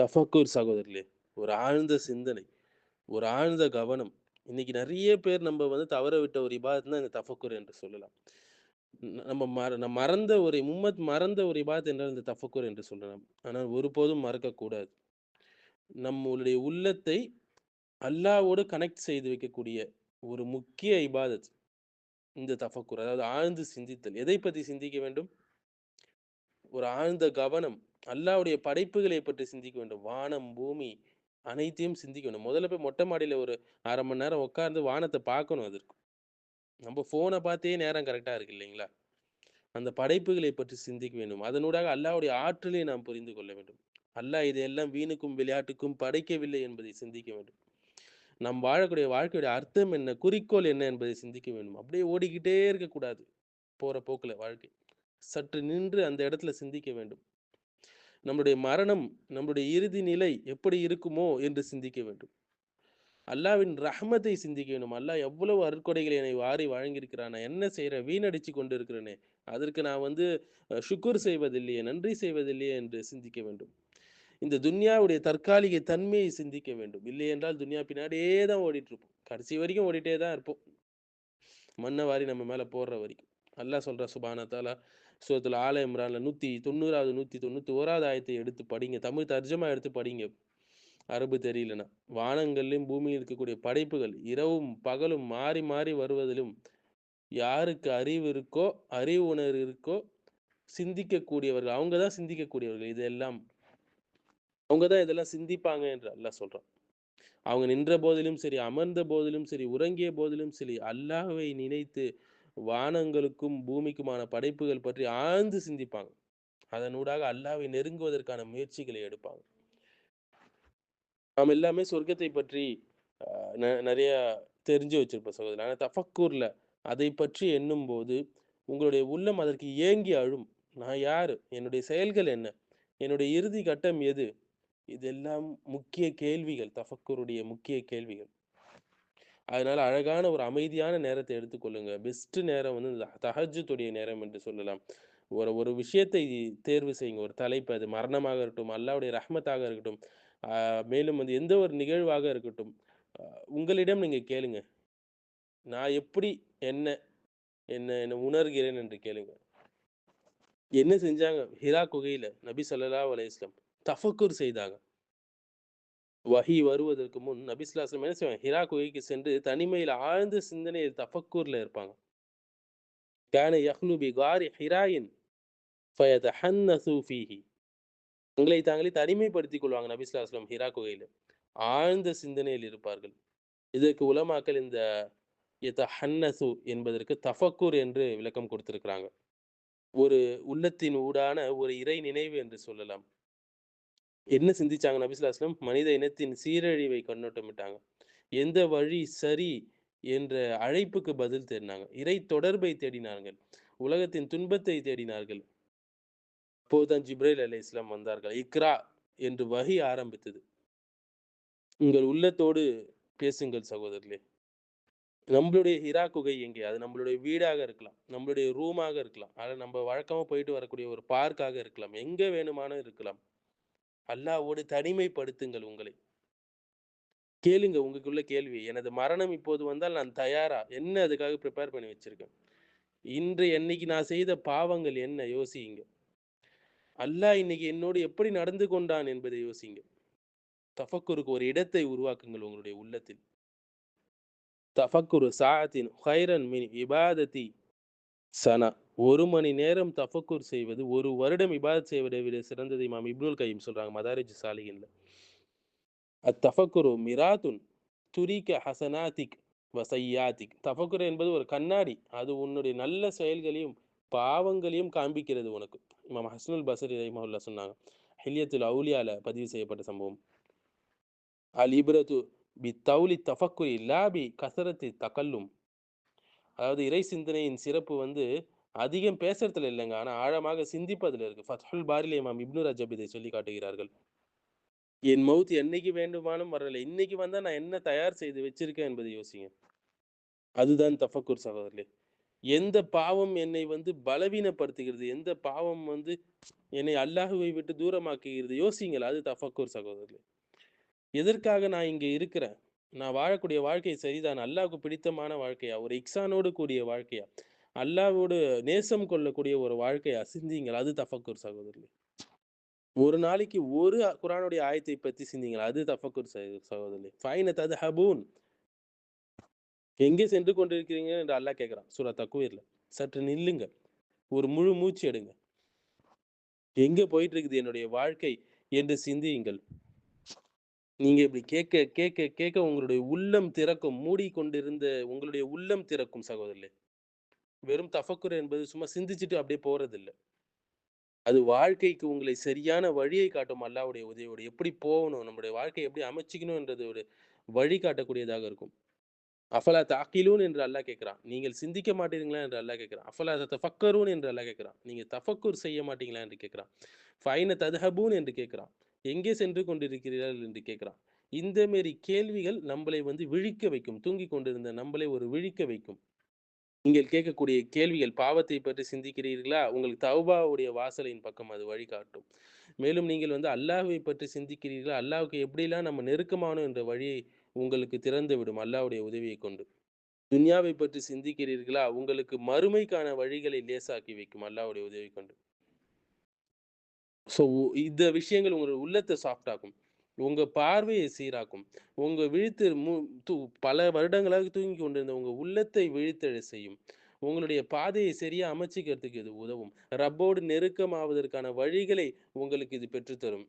தஃபக்கூர் சகோதரிலே ஒரு ஆழ்ந்த சிந்தனை ஒரு ஆழ்ந்த கவனம். இன்னைக்கு நிறைய பேர் நம்ம வந்து தவற விட்ட ஒரு இபாதத் தான் இந்த தஃபக்கூர் என்று சொல்லலாம். நம்ம மற நம்ம மறந்த ஒரு மும்மத் மறந்த ஒரு இபாதத் என்றால் இந்த தஃபக்கூர் என்று சொல்லலாம். ஆனால் ஒருபோதும் மறக்கக்கூடாது. நம்மளுடைய உள்ளத்தை அல்லாவோடு கனெக்ட் செய்து வைக்கக்கூடிய ஒரு முக்கிய இபாதத் இந்த தஃபக்கூர். அதாவது ஆழ்ந்து சிந்தித்தல். எதை பற்றி சிந்திக்க வேண்டும்? ஒரு ஆழ்ந்த கவனம் அல்லாவுடைய படைப்புகளை பற்றி சிந்திக்க வேண்டும். வானம் பூமி அனைத்தையும் சிந்திக்க வேண்டும். முதல்ல போய் மொட்டை மாடியில் ஒரு அரை மணி நேரம் உட்கார்ந்து வானத்தை பார்க்கணும் அதற்கு. நம்ம ஃபோனை பார்த்தே நேரம் கரெக்டாக இருக்கு இல்லைங்களா? அந்த படைப்புகளை பற்றி சிந்திக்க வேண்டும். அதனூடாக அல்லாவுடைய ஆற்றலை நாம் புரிந்து கொள்ள வேண்டும். அல்லாஹ் இதையெல்லாம் வீணுக்கும் விளையாட்டுக்கும் படைக்கவில்லை என்பதை சிந்திக்க வேண்டும். நாம் வாழக்கூடிய வாழ்க்கையுடைய அர்த்தம் என்ன? குறிக்கோள் என்ன என்பதை சிந்திக்க வேண்டும். அப்படியே ஓடிக்கிட்டே இருக்கக்கூடாது. போகிற போக்கில் வாழ்க்கை. சற்று நின்று அந்த இடத்துல சிந்திக்க வேண்டும். நம்முடைய மரணம் நம்முடைய இறுதி நிலை எப்படி இருக்குமோ என்று சிந்திக்க வேண்டும். அல்லாவின் ரஹமத்தை சிந்திக்க வேண்டும். அல்லாஹ் எவ்வளவு அருட்கொடைகளை என்னை வாரி வழங்கியிருக்கிறான். நான் என்ன செய்கிறேன் வீணடிச்சு கொண்டு இருக்கிறேனே அதற்கு நான் வந்து சுக்குர் செய்வதில்லையே நன்றி செய்வதில்லையே என்று சிந்திக்க வேண்டும். இந்த துன்யாவுடைய தற்காலிக தன்மையை சிந்திக்க வேண்டும். இல்லை என்றால் துன்யா பின்னாடியே தான் ஓடிட்டு இருப்போம் கடைசி வரைக்கும் ஓடிட்டே தான் இருப்போம். மண்ணை வாரி நம்ம மேலே போடுற வரைக்கும். அல்லாஹ் சொல்கிற சுபான தாலா சூரத்தில் ஆல இம்ரான்ல நூற்றி தொண்ணூறாவது நூற்றி தொண்ணூற்றி ஓராவது ஆயத்தை எடுத்து படிங்க. தமிழ் தர்ஜமா எடுத்து படிங்க. அரபு தெரியலனா. வானங்கள்லையும் பூமியில் இருக்கக்கூடிய படைப்புகள் இரவும் பகலும் மாறி மாறி வருவதிலும் யாருக்கு அறிவு இருக்கோ அறிவு உணர்வு இருக்கோ சிந்திக்கக்கூடியவர்கள் அவங்க தான் சிந்திக்கக்கூடியவர்கள். இதெல்லாம் அவங்க தான் இதெல்லாம் சிந்திப்பாங்க என்று அல்லாஹ் சொல்றான். அவங்க நின்ற போதிலும் சரி அமர்ந்த போதிலும் சரி உறங்கிய போதிலும் சரி அல்லாஹ்வை நினைத்து வானங்களுக்கும் பூமிக்குமான படைப்புகள் பற்றி ஆழ்ந்து சிந்திப்பாங்க. அதனூடாக அல்லாவை நெருங்குவதற்கான முயற்சிகளை எடுப்பாங்க. நாம் எல்லாமே சொர்க்கத்தை பற்றி நிறைய தெரிஞ்சு வச்சிருப்போம் சகோதரர். ஆனால் தஃபக்கூர்ல அதை பற்றி எண்ணும் போது உங்களுடைய உள்ளம் அதற்கு ஏங்கி அழும். நான் யாரு? என்னுடைய செயல்கள் என்ன? என்னுடைய இறுதி கட்டம் எது? இதெல்லாம் முக்கிய கேள்விகள் தஃபக்கூருடைய முக்கிய கேள்விகள். அதனால அழகான ஒரு அமைதியான நேரத்தை எடுத்துக்கொள்ளுங்க பெஸ்ட் நேரம் வந்து இந்த நேரம் என்று சொல்லலாம். ஒரு ஒரு விஷயத்தை தேர்வு செய்யுங்க. ஒரு தலைப்பு அது மரணமாக இருக்கட்டும் அல்லாவுடைய ரஹ்மத்தாக இருக்கட்டும் மேலும் வந்து எந்த ஒரு நிகழ்வாக இருக்கட்டும் உங்களிடம் நீங்கள் கேளுங்க. நான் எப்படி என்ன என்ன என்ன உணர்கிறேன் என்று கேளுங்க. என்ன செஞ்சாங்க? ஹிரா குகையில் நபி சொல்லலா அலையம் வஸல்லம் செய்தாங்க. வகி வருவதற்கு முன் நபிஸ்லாஸ்லம் என்ன செய்வாங்க? ஹிரா குகைக்கு சென்று தனிமையில் ஆழ்ந்து சிந்தனையில் தஃபக்கூரில் இருப்பாங்க. கான யஹ்லுபி காரி ஹிராயின் ஃபயதஹன்னசு ஃபீஹி. தங்களை தாங்களே தனிமைப்படுத்திக் கொள்வாங்க நபிஸ்லாஸ்லம் ஹிரா குகையில் ஆழ்ந்த சிந்தனையில் இருப்பார்கள். இதற்கு உலமாக்கள் இந்த யதஹன்னசு என்பதற்கு தஃபக்கூர் என்று விளக்கம் கொடுத்திருக்கிறாங்க. ஒரு உள்ளத்தின் ஊடான ஒரு இறை நினைவு என்று சொல்லலாம். என்ன சிந்திச்சாங்க நபிசுல்லாஸ்லம் மனித இனத்தின் சீரழிவை கண்ணோட்டமிட்டாங்க. எந்த வழி சரி என்ற அழைப்புக்கு பதில் தேடினாங்க. இறை தொடர்பை தேடினார்கள். உலகத்தின் துன்பத்தை தேடினார்கள். அப்போதுதான் ஜிப்ரேல் அலி இஸ்லாம் வந்தார்கள். இக்ரா என்று வகி ஆரம்பித்தது. உங்கள் உள்ளத்தோடு பேசுங்கள் சகோதரர்களே. நம்மளுடைய ஹிரா குகை எங்கே? அது நம்மளுடைய வீடாக இருக்கலாம். நம்மளுடைய ரூமாக இருக்கலாம். அதில் நம்ம வழக்கமாக போயிட்டு வரக்கூடிய ஒரு பார்க்காக இருக்கலாம். எங்கே வேணுமானும் இருக்கலாம். அல்லாவோடு தனிமைப்படுத்துங்கள் உங்களை. கேளுங்க உங்களுக்குள்ள கேள்வி. எனது மரணம் இப்போது வந்தால் நான் தயாரா? என்ன அதுக்காக ப்ரிப்பேர் பண்ணி வச்சிருக்கேன்? இன்று என்னைக்கு நான் செய்த பாவங்கள் என்ன? யோசிங்க அல்லாஹ் இன்னைக்கு என்னோடு எப்படி நடந்து கொண்டான் என்பதை யோசிங்க தஃபக்குருக்கு ஒரு இடத்தை உருவாக்குங்கள் உங்களுடைய உள்ளத்தில். தஃபக்குரு சாத்தின் ஹைரன் மின் இபாதத்தி சனா. ஒரு மணி நேரம் தஃபக்குர் செய்வது ஒரு வருடம் இபாதத் செய்வதை விட சிறந்ததை இமாம் இப்னுல் கையும் சொல்றாங்க மதாரிஜ் சாலிகின்ல. அத்தஃபக்குரு மிராத்துன் துரிக்க ஹசனாத்திக் வசையாத்திக் தஃபக்குரு என்பது ஒரு கண்ணாடி. அது உன்னுடைய நல்ல செயல்களையும் பாவங்களையும் காண்பிக்கிறது உனக்கு. இமாம் ஹஸ்னுல் பசரி ரஹிமஹுல்லா சொன்னாங்க. ஹில்யத்துல் அவுலியால பதிவு செய்யப்பட்ட சம்பவம். அல் இப்ரத்து பி தௌலி தஃபக்குரி லாபி கசரத்தி தகல்லும். அதாவது இறை சிந்தனையின் சிறப்பு வந்து அதிகம் பேசுறதுல இல்லைங்க. ஆனா ஆழமாக சிந்திப்பதுல இருக்கு. ஃபத்ஹுல் பாரில் இமாம் இப்னு ரஜப் இதை சொல்லி காட்டுகிறார்கள். என் மவுத் என்னைக்கு வேண்டுமானும் வரல. இன்னைக்கு வந்தா நான் என்ன தயார் செய்து வச்சிருக்கேன் என்பதை யோசிங்க. அதுதான் தஃபக்கூர் சகோதரர்களே. எந்த பாவம் என்னை வந்து பலவீனப்படுத்துகிறது? எந்த பாவம் வந்து என்னை அல்லாஹுவை விட்டு தூரமாக்குகிறது? யோசிங்கள். அது தஃபக்கூர் சகோதரர்களே. எதற்காக நான் இங்கே இருக்கிறேன்? நான் வாழக்கூடிய வாழ்க்கை சரிதான். அல்லாவுக்கு பிடித்தமான வாழ்க்கையா? ஒரு இக்ஸானோடு கூடிய வாழ்க்கையா? அல்லாவோடு நேசம் கொள்ளக்கூடிய ஒரு வாழ்க்கையா? சிந்திங்கள் அது தஃபக்கூர் சகோதரர்களே. ஒரு நாளைக்கு ஒரு குரானுடைய ஆயத்தை பத்தி சிந்திங்கள் அது தஃபக்கூர் சகோ- சகோதரர்களே. ஃபைன தத்ஹபூன் எங்கே சென்று கொண்டிருக்கிறீங்க என்று அல்லாஹ் கேட்கிறான். சூரா தக்குவீர்ல சற்று நில்லுங்க ஒரு முழு மூச்சு எடுங்க எங்கே போயிட்டு இருக்குது என்னுடைய வாழ்க்கை? என்று சிந்தியுங்கள். நீங்க இப்படி கேட்க கேட்க கேட்க உங்களுடைய உள்ளம் திறக்கும் மூடிக்கொண்டிருந்த உங்களுடைய உள்ளம் திறக்கும் சகோதரர்களே. வெறும் தஃபக்குர் என்பது சும்மா சிந்திச்சுட்டு அப்படியே போறதில்லை. அது வாழ்க்கைக்கு உங்களை சரியான வழியை காட்டும் அல்லாவுடைய உதவியோடு எப்படி போகணும் நம்முடைய வாழ்க்கையை எப்படி அமைச்சிக்கணும்ன்றது ஒரு வழி காட்டக்கூடியதாக இருக்கும். அஃபலா தாக்கிலூன் என்று அல்லாஹ் கேட்கிறான். நீங்கள் சிந்திக்க மாட்டீங்களா என்று அல்லாஹ் கேட்கிறான். அஃபலா தஃபக்கரூன் என்று அல்லாஹ் கேட்கிறான். நீங்கள் தஃபக்குர் செய்ய மாட்டீங்களா என்று கேட்கிறான். ஃபைன ததஹபூன் என்று கேட்கிறான். எங்கே சென்று கொண்டிருக்கிறீர்கள் என்று கேட்கிறான். இந்த மாரி கேள்விகள் நம்மளை வந்து விழிக்க வைக்கும் தூங்கி கொண்டிருந்த நம்மளை ஒரு விழிக்க வைக்கும். நீங்கள் கேட்கக்கூடிய கேள்விகள் பாவத்தை பற்றி சிந்திக்கிறீர்களா? உங்களுக்கு தௌபாவுடைய வாசலின் பக்கம் அது வழிகாட்டும் மேலும் நீங்கள் வந்து அல்லாஹுவை பற்றி சிந்திக்கிறீர்களா? அல்லாஹுக்கு எப்படிலாம் நம்ம நெருக்கமானோம் என்ற வழியை உங்களுக்கு திறந்து விடும் உதவியை கொண்டு. துன்யாவை பற்றி சிந்திக்கிறீர்களா? உங்களுக்கு மறுமைக்கான வழிகளை லேசாக்கி வைக்கும் அல்லாவுடைய உதவி கொண்டு. ஸோ இந்த விஷயங்கள் உங்களோட உள்ளத்தை சாஃப்டாக்கும் உங்கள் உங்க பார்வையை சீராக்கும். உங்க விழித்து தூ பல வருடங்களாக தூங்கி கொண்டிருந்த உங்க உள்ளத்தை விழித்தெழ செய்யும். உங்களுடைய பாதையை சரியா அமைச்சிக்கிறதுக்கு இது உதவும். ரப்போடு நெருக்கமாவதற்கான வழிகளை உங்களுக்கு இது பெற்றுத்தரும்.